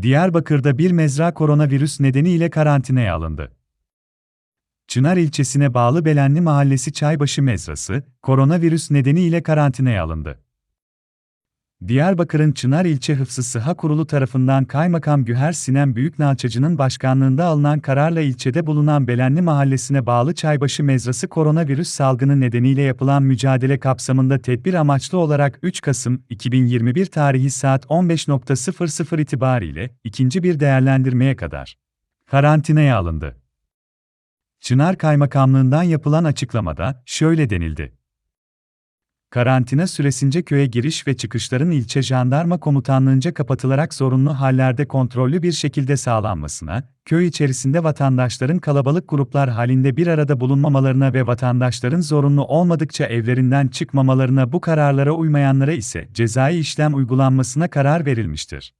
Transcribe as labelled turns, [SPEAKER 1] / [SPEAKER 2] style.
[SPEAKER 1] Diyarbakır'da bir mezra koronavirüs nedeniyle karantinaya alındı. Çınar ilçesine bağlı Belenli Mahallesi Çaybaşı Mezrası, koronavirüs nedeniyle karantinaya alındı. Diyarbakır'ın Çınar İlçe Hıfzı Sıha Kurulu tarafından Kaymakam Güher Sinem Büyüknalçacı'nın başkanlığında alınan kararla ilçede bulunan Belenli Mahallesi'ne bağlı Çaybaşı Mezrası koronavirüs salgını nedeniyle yapılan mücadele kapsamında tedbir amaçlı olarak 3 Kasım 2021 tarihi saat 15.00 itibariyle ikinci bir değerlendirmeye kadar karantinaya alındı. Çınar Kaymakamlığından yapılan açıklamada şöyle denildi. Karantina süresince köye giriş ve çıkışların ilçe jandarma komutanlığınca kapatılarak zorunlu hallerde kontrollü bir şekilde sağlanmasına, köy içerisinde vatandaşların kalabalık gruplar halinde bir arada bulunmamalarına ve vatandaşların zorunlu olmadıkça evlerinden çıkmamalarına bu kararlara uymayanlara ise cezai işlem uygulanmasına karar verilmiştir.